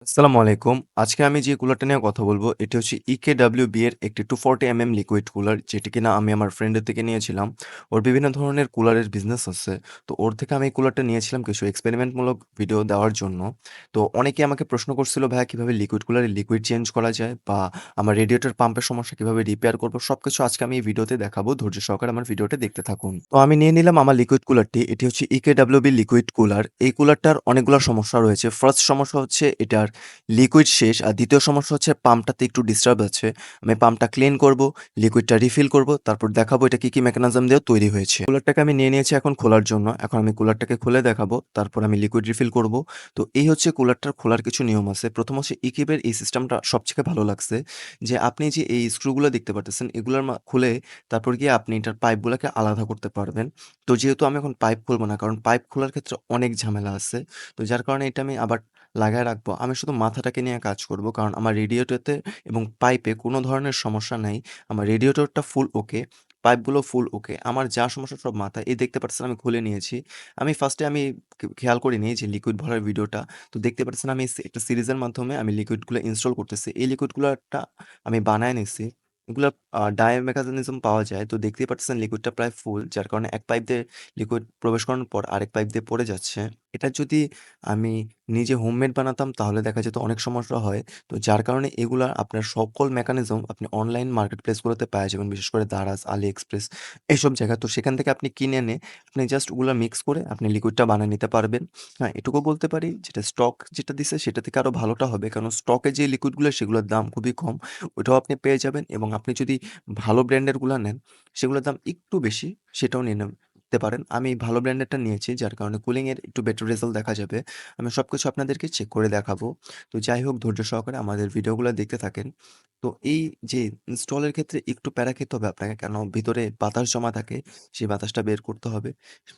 আসসালামু আলাইকুম। আজকে আমি যে কুলারটা নিয়ে কথা বলব এটি হচ্ছে EKWB এর একটি 240 mm লিকুইড কুলার, যেটি কিনা আমি আমার ফ্রেন্ডের থেকে নিয়েছিলাম। ওর বিভিন্ন ধরনের কুলারের বিজনেস আছে। তো ওর থেকে আমি এই কুলারটা নিয়েছিলাম কিছু এক্সপেরিমেন্টমূলক ভিডিও দেওয়ার জন্য। তো অনেকে আমাকে প্রশ্ন করছিল, "ভাইয়া কীভাবে লিকুইড কুলারে লিকুইড চেঞ্জ করা যায়? বা আমার রেডিয়েটর পাম্পের সমস্যা কীভাবে রিপেয়ার করব?" সবকিছু আজকে আমি এই ভিডিওতে দেখাবো। ধৈর্য সহকারে আমার ভিডিওটা দেখতে থাকুন। তো আমি নিয়ে নিলাম আমার লিকুইড কুলারটি। এটি হচ্ছে ইকে বি লিকুইড কুলার। এই কুলারটার অনেকগুলো সমস্যা রয়েছে। ফার্স্ট সমস্যা হচ্ছে এটার লিকুইড শেষ। আর দ্বিতীয় সমস্যা হচ্ছে পাম্পটাতে একটু ডিস্টার্ব আছে। আমি পাম্পটা ক্লিন করব, লিকুইডটা রিফিল করব, তারপর দেখাবো এটা কি, কি মেকানিজম দিয়ে তৈরি হয়েছে। কুলারটাকে আমি নিয়ে নিয়েছি এখন খোলার জন্য। এখন আমি কুলারটাকে খুলে দেখাবো। তারপর আমি লিকুইড রিফিল করব। তো এই হচ্ছে কুলারটার খোলার কিছু নিয়ম আছে। প্রথম হচ্ছে ইকিবের এই সিস্টেমটা সবথেকে ভালো লাগছে। যে আপনি যে এই স্ক্রুগুলো দেখতে পারতেছেন, এগুলোর খুলে তারপর গিয়ে আপনি এটার পাইপগুলাকে আলাদা করতে পারবেন। তো যেহেতু আমি এখন পাইপ খুলবো না, কারণ পাইপ খোলার ক্ষেত্রে অনেক ঝামেলা আছে। তো যার কারণে এটা আমি আবার লাগায় রাখব। আমি শুধু মাথাটাকে নিয়ে কাজ করব। কারণ আমার রেডিয়েটরতে এবং পাইপে কোনো ধরনের সমস্যা নাই। আমার রেডিয়েটরটা ফুল ওকে, পাইপগুলো ফুল ওকে। আমার যা সমস্যা সব মাথায়। এই দেখতে পাচ্ছেন আমি খুলে নিয়েছি। আমি ফার্স্টে আমি খেয়াল করিনি যে লিকুইড ভরার ভিডিওটা। তো দেখতে পাচ্ছেন আমি একটা সিরিজের মাধ্যমে আমি লিকুইডগুলো ইনস্টল করতেছি। এই লিকুইডগুলাটা আমি বানায় নিছি। এগুলো আ ডায়া মেকানিজম পাওয়া যায়। তো দেখতেই পারতেছেন লিকুইডটা প্রায় ফুল। যার কারণে এক পাইপ দিয়ে লিকুইড প্রবেশ করানোর পর আরেক পাইপ দিয়ে পড়ে যাচ্ছে। এটা যদি আমি নিজে হোমমেড বানাতাম তাহলে দেখা যেত অনেক সমস্যা হয়। তো যার কারণে এগুলা আপনার সকল মেকানিজম আপনি অনলাইন মার্কেট প্লেস গুলোতে পাওয়া যাবেন। বিশেষ করে দারাজ, এক্সপ্রেস এসব জায়গা তো সেখান থেকে আপনি কিনে এনে আপনি জাস্ট ওগুলা মিক্স করে আপনি লিকুইডটা বানিয়ে নিতে পারবেন। হ্যাঁ, এটুকু বলতে পারি যেটা স্টক যেটা দিছে সেটা থেকে আরও ভালোটা হবে। কারণ স্টকে যে লিকুইডগুলো সেগুলোর দাম খুবই কম। ওটাও আপনি পেয়ে যাবেন এবং আপনি যদি ভালো ব্র্যান্ডেরগুলা নেন, সেগুলোর দাম একটু বেশি, সেটাও নিয়ে নেন নিতে পারেন। আমি ভালো ব্র্যান্ডেরটা নিয়েছি যার কারণে কুলিংয়ের একটু বেটার রেজাল্ট দেখা যাবে। আমি সব কিছু আপনাদেরকে চেক করে দেখাবো। তো যাই হোক ধৈর্য সহকারে আমাদের ভিডিওগুলো দেখতে থাকেন। তো এই যে ইনস্টলের ক্ষেত্রে একটু প্যারা খেতে হবে আপনাকে। কেন ভিতরে বাতাস জমা থাকে, সেই বাতাসটা বের করতে হবে।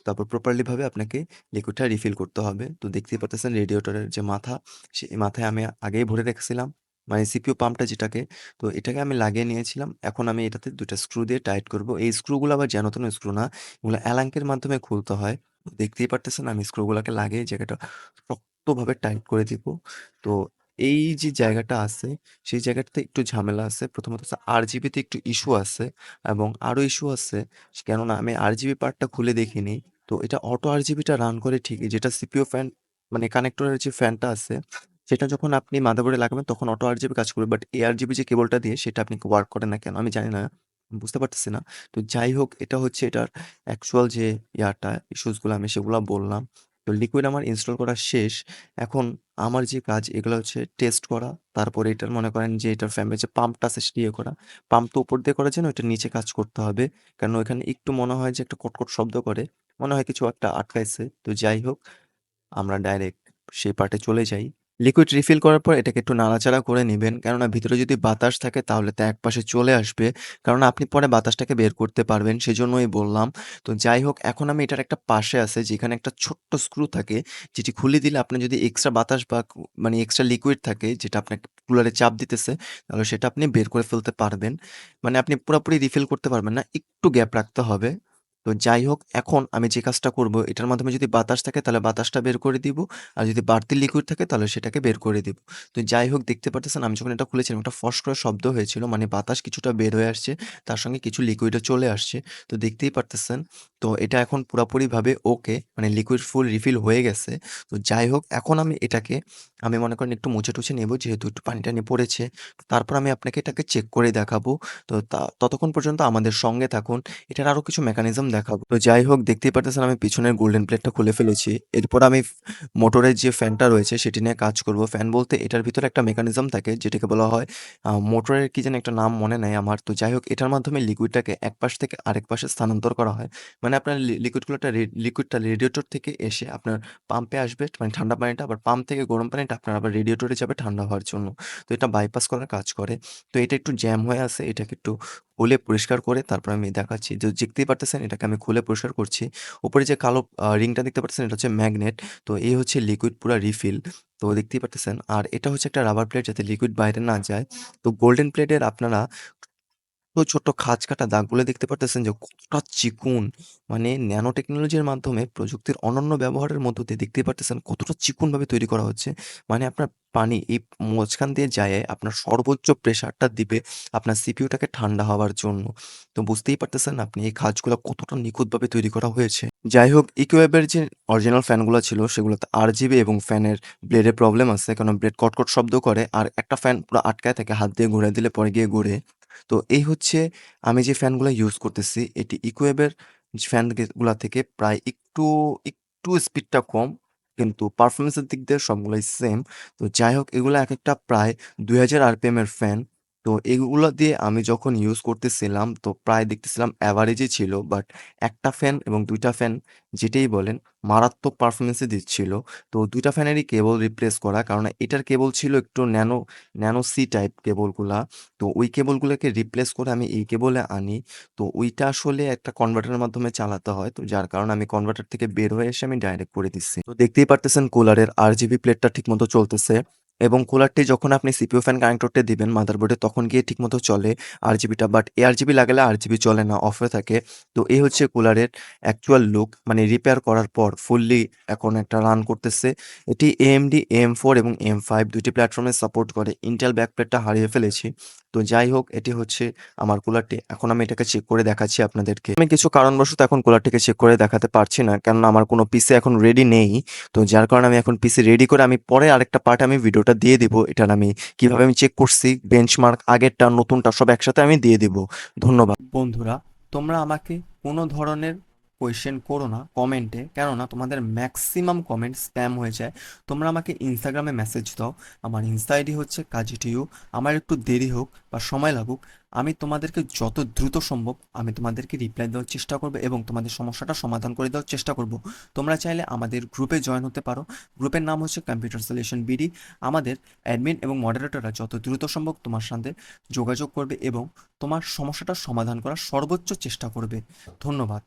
তারপর প্রপারলিভাবে আপনাকে লিকুইডটা রিফিল করতে হবে। তো দেখতেই পারতেছেন রেডিয়েটরের যে মাথা, সেই মাথায় আমি আগেই ভরে রেখেছিলাম। মানে সিপিইউ পাম্পটা যেটাকে, তো এটাকে আমি লাগিয়ে নিয়েছিলাম। এখন আমি এটাতে ২ টা স্ক্রু দিয়ে টাইট করব। এই স্ক্রুগুলো আবার যেন তেন স্ক্রু না। এগুলো অ্যালাঙ্কের মাধ্যমে খুলতে হয়। দেখতেই পারতেছেন আমি স্ক্রুগুলাকে লাগিয়ে জায়গাটা শক্তভাবে টাইট করে দিব। তো এই যে জায়গাটা আছে, সেই জায়গাটাতে একটু ঝামেলা আছে। প্রথমত হচ্ছে আরজিবি তে একটু ইস্যু আছে এবং আরও ইস্যু আছে। কেননা আমি আরজিবি পার্টটা খুলে দেখিনি। তো এটা অটো আরজিবিটা রান করে ঠিকই। যেটা সিপিইউ ফ্যান মানে কানেক্টরের যে ফ্যানটা আছে, সেটা যখন আপনি মাদারবোর্ডে লাগাবেন, তখন অটো আরজিবি কাজ করবে। বাট এআরজিবি যে কেবলটা দিয়ে সেটা আপনি ওয়ার্ক করে না কেন আমি জানি না। বুঝতে পারতেছি না। তো যাই হোক, এটা হচ্ছে এটার অ্যাকচুয়াল যে ইয়াটা ইস্যুসগুলো আমি সেগুলো বললাম। তো লিকুইড আমার ইনস্টল করা শেষ। এখন আমার যে কাজ, এগুলো হচ্ছে টেস্ট করা। তারপরে এটার মনে করেন যে এটার ফ্যানের যে পাম্পটা আছে সেটা ইয়ে করা। পাম্প তো উপর দিয়ে করার জন্য ওইটার নিচে কাজ করতে হবে। কারণ ওইখানে একটু মনে হয় যে একটা কটকট শব্দ করে। মনে হয় কিছু একটা আটকাইছে। তো যাই হোক, আমরা ডাইরেক্ট সেই পার্টে চলে যাই। লিকুইড রিফিল করার পর এটাকে একটু নাড়াচাড়া করে নেবেন কেননা ভিতরে যদি বাতাস থাকে তাহলে তা একপাশে চলে আসবে। কারণ আপনি পরে বাতাসটাকে বের করতে পারবেন, সেজন্যই বললাম। তো যাই হোক, এখন আমি এটার একটা পাশে আছে, যেখানে একটা ছোট্ট স্ক্রু থাকে, যেটি খুলে দিলে আপনি যদি এক্সট্রা বাতাস বা মানে এক্সট্রা লিকুইড থাকে, যেটা আপনার কুলারে চাপ দিতেছে, তাহলে সেটা আপনি বের করে ফেলতে পারবেন। মানে আপনি পুরোপুরি রিফিল করতে পারবেন না। একটু গ্যাপ রাখতে হবে। তো যাই হোক, এখন আমি যে কাজটা করব, এটার মাধ্যমে যদি বাতাস থাকে, তাহলে বাতাসটা বের করে দিব। আর যদি বাড়তি লিকুইড থাকে, তাহলে সেটাকে বের করে দিব। তো যাই হোক, দেখতে পারতেছেন, আমি যখন এটা খুলেছিলাম, একটা ফস করে শব্দ হয়েছিল। মানে বাতাস কিছুটা বের হয়ে আসছে। তার সঙ্গে কিছু লিকুইডও চলে আসছে। তো দেখতেই পারতেছেন। তো এটা এখন পুরোপুরিভাবে ওকে মানে লিকুইড ফুল রিফিল হয়ে গেছে। তো যাই হোক, এখন আমি এটাকে, আমি মনে করেন একটু মুছে-টুছে নেব, যেহেতু একটু পানি-টানি পড়েছে। তারপর আমি আপনাকে এটাকে চেক করে দেখাবো। তা ততক্ষণ পর্যন্ত আমাদের সঙ্গে থাকুন। এটার আরও কিছু মেকানিজম দেখাবো। তো যাই হোক, দেখতেই পারতেছেন আমি পিছনের গোল্ডেন প্লেটটা খুলে ফেলেছি। এরপর আমি মোটরের যে ফ্যানটা রয়েছে, সেটি নিয়ে কাজ করব। ফ্যান বলতে এটার ভিতরে একটা মেকানিজম থাকে, যেটাকে বলা হয় মোটরের কি যেন একটা নাম মনে নাই আমার। তো যাই হোক, এটার মাধ্যমে লিকুইডটাকে এক পাশ থেকে আরেক পাশে স্থানান্তর করা হয়। মানে আপনার লি লিকুইডগুলোটা রে লিকুইডটা রেডিয়েটর থেকে এসে আপনার পাম্পে আসবে মানে ঠান্ডা পানিটা, আবার পাম্প থেকে গরম পানিটা আপনার আবার রেডিয়েটরে যাবে ঠান্ডা হওয়ার জন্য। তো এটা বাইপাস করার কাজ করে। তো এটা একটু জ্যাম হয়ে আছে। এটাকে একটু খুলে পরিষ্কার করে তারপর আমি দেখাচ্ছি। যে দেখতেই পারতেছেন, এটাকে আমি খুলে পরিষ্কার করছি। উপরে যে কালো রিংটা দেখতে পাচ্ছেন, এটা হচ্ছে ম্যাগনেট। তো এই হচ্ছে লিকুইড পুরো রিফিল। তো দেখতেই পারতেছেন। আর এটা হচ্ছে একটা রাবার প্লেট যাতে লিকুইড বাইরে না যায়। তো গোল্ডেন প্লেটের আপনারা ছোট্ট খাঁজ কাটা দাগগুলো দেখতে পারতেছেন যে কতটা চিকুন মানে ন্যানো টেকনোলজির মাধ্যমে প্রযুক্তির অনন্য ব্যবহারের মধ্য দিয়ে দেখতেই পারতেছেন কতটা চিকনভাবে তৈরি করা হচ্ছে। মানে আপনার পানি এই মাঝখান দিয়ে যায়, আপনার সর্বোচ্চ প্রেশারটা দিবে আপনার সিপিইউটাকে ঠান্ডা হওয়ার জন্য। তো বুঝতেই পারতেছেন আপনি এই খাঁজগুলা কতটা নিখুঁতভাবে তৈরি করা হয়েছে। যাই হোক ইকোওয়েবের যে অরিজিনাল ফ্যানগুলো ছিল সেগুলোতে আরজিবি এবং ফ্যানের ব্লেডে প্রবলেম আছে। কারণ ব্লেড কটকট শব্দ করে, আর একটা ফ্যান পুরা আটকায় থাকে, হাত দিয়ে ঘুরায় দিলে পরে গিয়ে ঘুরে। তো এই হচ্ছে আমি যে ফ্যানগুলো ইউজ করতেছি এটি ইকোয়েবের ফ্যানগুলা ফ্যানগুলা থেকে প্রায় একটু, একটু স্পিডটা কম। কিন্তু পারফরমেন্সের দিক দিয়ে সবগুলোই সেম। তো যাই হোক এগুলো এক একটা প্রায় ২০০০ আরপিএম এর ফ্যান। তো এগুলা দিয়ে আমি যখন ইউজ করতেছিলাম তো প্রায় দেখতেছিলাম অ্যাভারেজই ছিল। বাট একটা ফ্যান এবং দুইটা ফ্যান যেটাই বলেন মারাত্মক পারফরম্যান্সই দিচ্ছিল। তো দুইটা ফ্যানেরই কেবল রিপ্লেস করা। কারণ এটার কেবল ছিল একটু ন্যানো, ন্যানো সি টাইপ কেবলগুলা। তো ওই কেবলগুলোকে রিপ্লেস করে আমি এই কেবলে আনি। তো ওইটা আসলে একটা কনভার্টারের মাধ্যমে চালাতে হয়। তো যার কারণে আমি কনভার্টার থেকে বের হয়ে এসে আমি ডাইরেক্ট করে দিচ্ছি। তো দেখতেই পারতেছেন কুলারের আর জিবি প্লেটটা ঠিকমতো চলতেছে এবং কুলারটি যখন আপনি সিপিও ফ্যান কানেক্টরটি দিবেন মাদারবোর্ডে তখন গিয়ে ঠিকমতো চলে আর জিবিটা বাট এআরজিবি লাগালে আর জিবি চলে না, অফে থাকে। তো এই হচ্ছে কুলারের অ্যাকচুয়াল লুক মানে রিপেয়ার করার পর ফুললি এখন একটা রান করতেছে। এটি এএমডি এম ফোর এবং এম ফাইভ দুটি প্ল্যাটফর্মে সাপোর্ট করে। ইন্টেল ব্যাকপ্লেটটা হারিয়ে ফেলেছি। তো যাই হোক এটি হচ্ছে আমার কুলারটি। এখন আমি এটাকে চেক করে দেখাচ্ছি আপনাদেরকে। আমি কিছু কারণবশত এখন কুলারটিকে চেক করে দেখাতে পারছি না। কেননা আমার কোনো পিসি এখন রেডি নেই। তো যার কারণে আমি এখন পিসি রেডি করে আমি পরে আরেকটা পার্ট আমি ভিডিওটা দিয়ে দিব। এটার আমি কীভাবে আমি চেক করছি, বেঞ্চমার্ক আগেরটা, নতুনটা সব একসাথে আমি দিয়ে দিব। ধন্যবাদ। বন্ধুরা তোমরা আমাকে কোনো ধরনের কোয়েশ্চেন করো না কমেন্টে। কেননা তোমাদের ম্যাক্সিমাম কমেন্ট স্প্যাম হয়ে যায়। তোমরা আমাকে ইনস্টাগ্রামে মেসেজ দাও। আমার ইনস্টা আইডি হচ্ছে কাজী টিউ। আমার একটু দেরি হোক বা সময় লাগুক আমি তোমাদেরকে যত দ্রুত সম্ভব আমি তোমাদেরকে রিপ্লাই দেওয়ার চেষ্টা করব এবং তোমাদের সমস্যাটা সমাধান করে দেওয়ার চেষ্টা করব। তোমরা চাইলে আমাদের গ্রুপে জয়েন হতে পারো। গ্রুপের নাম হচ্ছে কম্পিউটার সলিউশন বিডি। আমাদের অ্যাডমিন এবং মডারেটররা যত দ্রুত সম্ভব তোমার সাথে যোগাযোগ করবে এবং তোমার সমস্যাটার সমাধান করার সর্বোচ্চ চেষ্টা করবে। ধন্যবাদ।